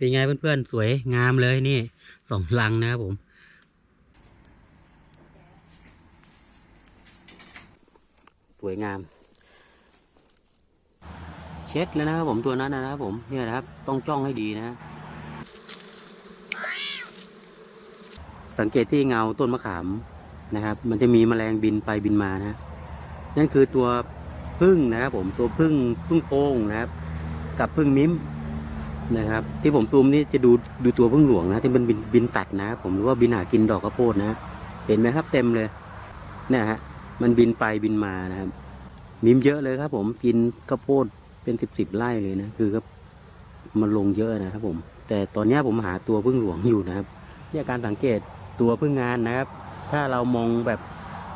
เป็นไงเพื่อนๆ สวยงามเลยนี่สองลังนะครับผมสวยงาม เช็ดแล้วนะครับผมตัวนั้นนะครับผมเนี่ยนะครับ ต้องจ้องให้ดีนะ สังเกตที่เงาต้นมะขามนะครับ มันจะมีแมลงบินไปบินมานะ นั่นคือตัวพึ่งนะครับผมตัวพึ่งพึ่งโพงนะครับ กับพึ่งมิ้ม นะครับ ที่ผมซูมนี่จะดูดูตัวพึ่งหลวงนะที่มันบินบินตัดนะ ผมรือว่าบินหากินดอกข้าวโพดนะ เห็นไหมครับเต็มเลยเนี่ยฮะ มันบินไปบินมานะครับมิมเยอะเลยครับ ผมกินข้าวโพดเป็นสิบสิบไร่เลยนะคือก็มันลงเยอะนะครับ ผม แต่ตอนนี้ผมหาตัวพึ่งหลวงอยู่นะครับเนี่ยการสังเกตตัวพึ่งงานนะครับ ถ้าเรามองแบบ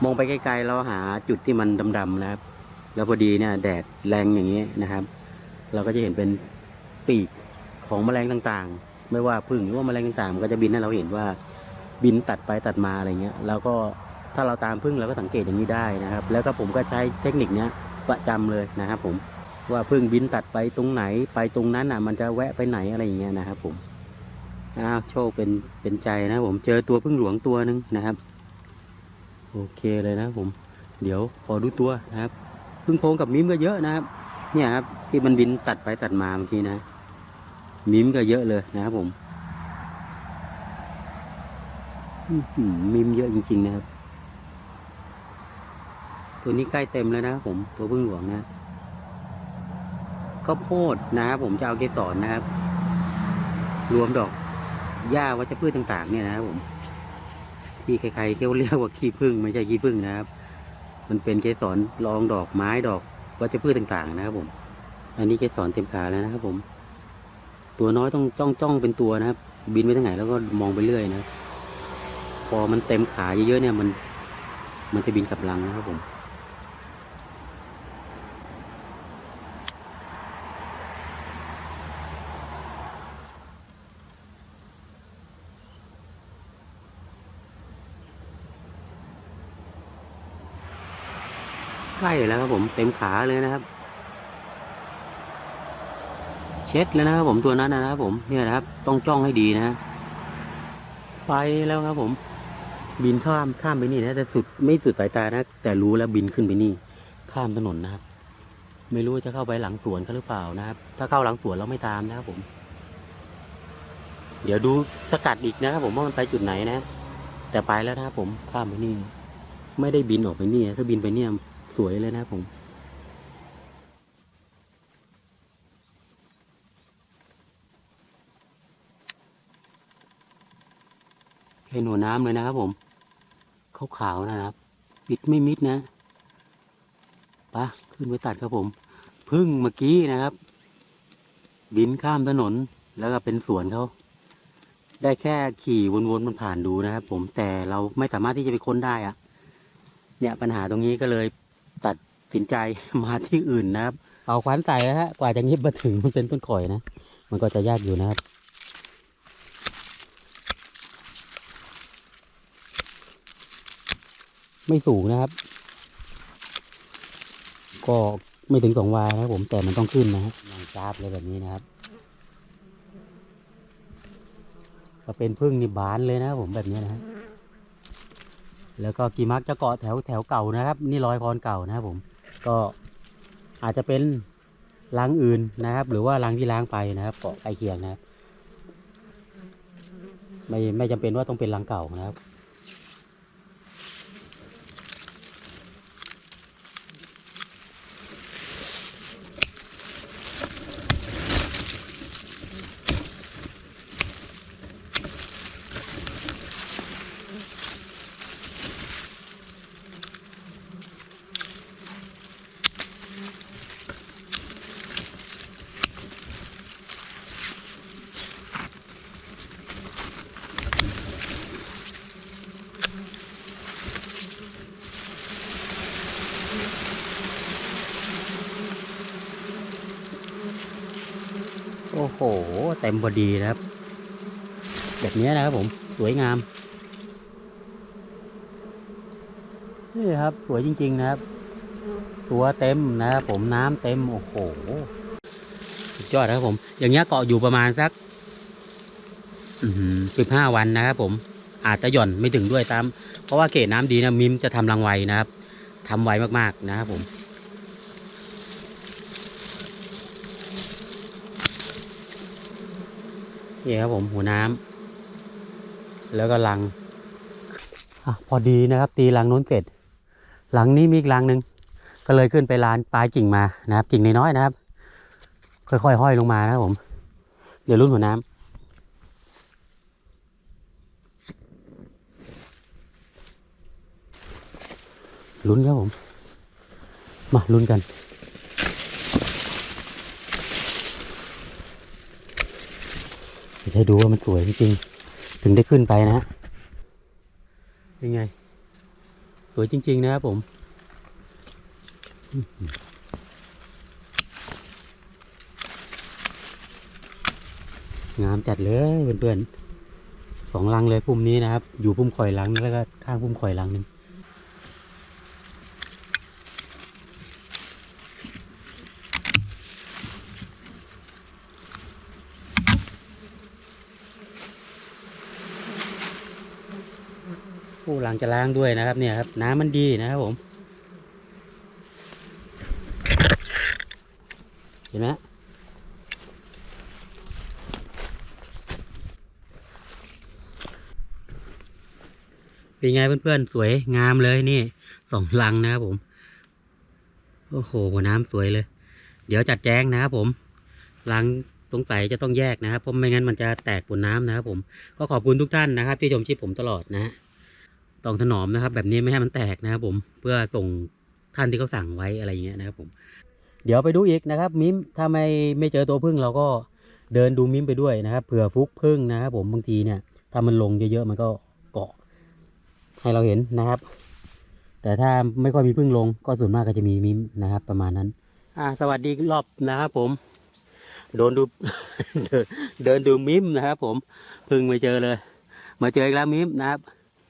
มองไปไกลๆเราหาจุดที่มันดำๆนะครับ แล้วพอดีเนี่ยแดดแรงอย่างนี้นะครับ เราก็จะเห็นเป็นปีก ของแมลงต่างๆ ไม่ว่าพึ่งหรือว่าแมลงต่างๆมันก็จะบินให้เราเห็นว่าบินตัดไปตัดมาอะไรเงี้ยแล้วก็ถ้าเราตามพึ่งเราก็สังเกตอย่างนี้ได้นะครับ แล้วก็ผมก็ใช้เทคนิคเนี้ยประจำเลยนะครับ ผมว่าพึ่งบินตัดไปตรงไหน ไปตรงนั้นอะ มันจะแวะไปไหนอะไรอย่างเงี้ยนะครับ ผมอ้าวโชคเป็นเป็นใจนะผมเจอตัวพึ่งหลวงตัวหนึ่งนะครับโอเคเลยนะผม เดี๋ยวขอดูตัวนะครับพึ่งโพงกับมิ้มก็เยอะนะครับ เนี่ยครับที่มันบินตัดไปตัดมาเมื่อกี้นะ มิมก็เยอะเลยนะครับผมอื้มิมเยอะจริง ๆ นะครับ ตัวนี้ใกล้เต็มแล้วนะครับผม ตัวพึ่งหลวงนะข้าวโพดนะครับผมจะเอาเกสรนะครับ รวมดอกหญ้าวัชพืชต่าง ๆ เนี่ยนะครับผม ที่ใครๆเขาเรียกว่าขี้ผึ้งไม่ใช่ขี้ผึ้งนะครับ มันเป็นเกสรรองดอกไม้ดอกวัชพืชต่าง ๆ นะครับผม อันนี้เกสรเต็มขาแล้วนะครับผม ตัวน้อยต้องจ้องจ้องเป็นตัวนะครับ บินไปทางไหนแล้วก็มองไปเรื่อยนะ พอมันเต็มขาเยอะๆเนี่ยมัน มันจะบินกลับรังนะครับผมใกล้แล้วครับผมเต็มขาเลยนะครับ เช็ดแล้วนะครับผมตัวนั้นนะครับผมเนี่ยนะครับ ต้องจ้องให้ดีนะไปแล้วครับผม บินข้ามข้ามไปนี่นะแต่สุดไม่สุดสายตานะแต่รู้แล้วบินขึ้นไปนี่ ข้ามถนนนะครับ ไม่รู้จะเข้าไปหลังสวนเขาหรือเปล่านะครับ ถ้าเข้าหลังสวนเราไม่ตามนะครับผม เดี๋ยวดูสกัดอีกนะครับผมว่ามันไปจุดไหนนะ แต่ไปแล้วนะครับผมข้ามไปนี่ ไม่ได้บินออกไปนี่ถ้าบินไปเนี่ยสวยเลยนะครับผม เห็นหัวน้ำเลยนะครับผมขาวๆนะครับ ปิดไม่มิดนะปะขึ้นไปตัดครับผมพึ่งเมื่อกี้นะครับ บินข้ามถนนแล้วก็เป็นสวนเขาได้แค่ขี่วนๆมันผ่านดูนะครับผมแต่เราไม่สามารถที่จะไปค้นได้อะเนี่ยปัญหาตรงนี้ก็เลยตัดสินใจมาที่อื่นนะครับ เอาขวานใส่แล้วฮะกว่าจะเงียบมาถึงมันเป็นต้นข่อยนะ มันก็จะยากอยู่นะครับ ไม่สูงนะครับ ก็ไม่ถึงสองวานะครับผมแต่มันต้องขึ้นนะครับอย่างจาบเลยแบบนี้นะครับก็เป็นพึ่งนี่บานเลยนะครับผมแบบนี้นะครับแล้วก็กีมักจะเกาะแถวแถวเก่านะครับ นี่รอยพรเก่านะครับผม ก็อาจจะเป็นรังอื่นนะครับ หรือว่ารังที่ล้างไปนะครับเกาะใกล้เคียงนะครับ ไม่ไม่จำเป็นว่าต้องเป็นรังเก่านะครับ โอ้โห เต็มพอดีนะครับ แบบนี้นะครับผม สวยงาม นี่ครับ สวยจริง ๆ นะครับ ตัวเต็มนะครับผมน้ำเต็ม โอ้โหสุดยอดนะครับผม อย่างเงี้ยเกาะอยู่ประมาณสักสิบห้าวันนะครับผม อาจจะหย่อนไม่ถึงด้วยตาม เพราะว่าเกรดน้ำดีนะมิมจะทำรังไวนะครับทำไวมากๆนะครับผม นี่ครับผมหัวน้ำแล้วก็ลังอพอดีนะครับ ตีลังนู้นเสร็จหลังนี้มีอีกลังหนึ่งก็เลยขึ้นไปลานปลายกิ่งมานะครับกิ่งน้อยๆนะครับ ค่อยๆห้อยลงมานะครับผม เดี๋ยวรุ่นหัวน้ำลุ้นครับผม มาลุ้นกัน จะ ให้ดูว่ามันสวยจริงๆถึงได้ขึ้นไปนะฮะเป็นไง สวยจริง ๆ นะครับผมงามจัดเลยเพื่อนๆสองลังเลยพุ่มนี้นะครับ อยู่พุ่มข่อยลังแล้วก็ข้างพุ่มข่อยลังนึง หลังจะล้างด้วยนะครับเนี่ยครับ น้ำมันดีนะครับผม เห็นไหมเป็นไงเพื่อนๆ สวยงามเลยนี่สองลังนะครับผม โอ้โหน้ำสวยเลย เดี๋ยวจัดแจ้งนะครับผมลังสงสัยจะต้องแยกนะครับ เพราะไม่งั้นมันจะแตกบนน้ำนะครับผม ก็ขอบคุณทุกท่านนะครับ ที่ชมคลิปผมตลอดนะฮะ ต้องถนอมนะครับ แบบนี้ไม่ให้มันแตกนะครับ ผมเพื่อส่งท่านที่เขาสั่งไว้อะไรอย่างเงี้ยนะครับ ผม เดี๋ยวไปดูอีกนะครับ มิมถ้าไม่ไม่เจอตัวพึ่งเราก็เดินดูมิมไปด้วยนะครับเผื่อฟุกพึ่งนะครับ ผมบางทีเนี่ย ถ้ามันลงเยอะๆมันก็เกาะ ให้เราเห็นนะครับ แต่ถ้าไม่ค่อยมีพึ่งลง ก็ส่วนมากก็จะมีมิมนะครับ ประมาณนั้น อ่า สวัสดีรอบนะครับ ผมโดนดูเดินเดินดูมิมนะครับ ผมพึ่งไม่เจอเลย มาเจออีกแล้วมิมนะครับ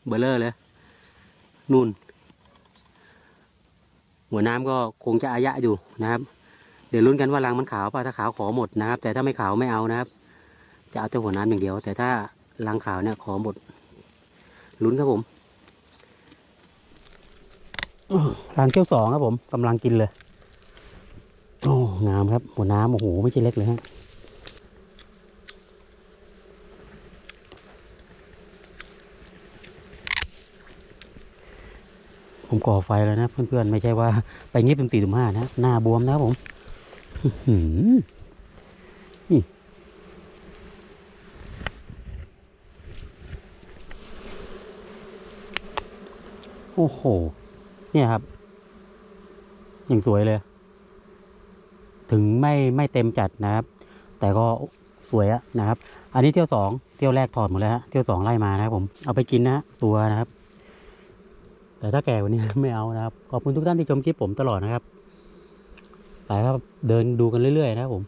เบลเลอร์เลย นู่น หัวน้ำก็คงจะอายะอยู่นะครับ เดี๋ยวลุ้นกันว่ารังมันขาวป่ะถ้าขาวขอหมดนะครับ แต่ถ้าไม่ขาวไม่เอานะครับ จะเอาแต่หัวน้ำอย่างเดียว แต่ถ้ารังขาวเนี่ยขอหมดลุ้นครับผมรังเที่ยวสองครับผมกำลังกินเลยโอ้งามครับหัวน้ำโอ้โหไม่ใช่เล็กเลยฮะ ผมก่อไฟแล้วนะเพื่อนๆ ไม่ใช่ว่าไปเงียบเป็นสี่ตุ่มห้านะหน้าบวมนะครับผมนี่โอ้โห เนี่ยครับ อย่างสวยเลย ถึงไม่ไม่เต็มจัดนะครับ แต่ก็สวยอะนะครับ อันนี้เที่ยวสองเที่ยวแรกถอดหมดแล้วฮะ เที่ยวสองไล่มานะครับผม เอาไปกินนะตัวนะครับ แต่ถ้าแก่กว่านี้ไม่เอานะครับ ขอบคุณทุกท่านที่ชมคลิปผมตลอดนะครับไปครับเดินดูกันเรื่อยๆนะครับผม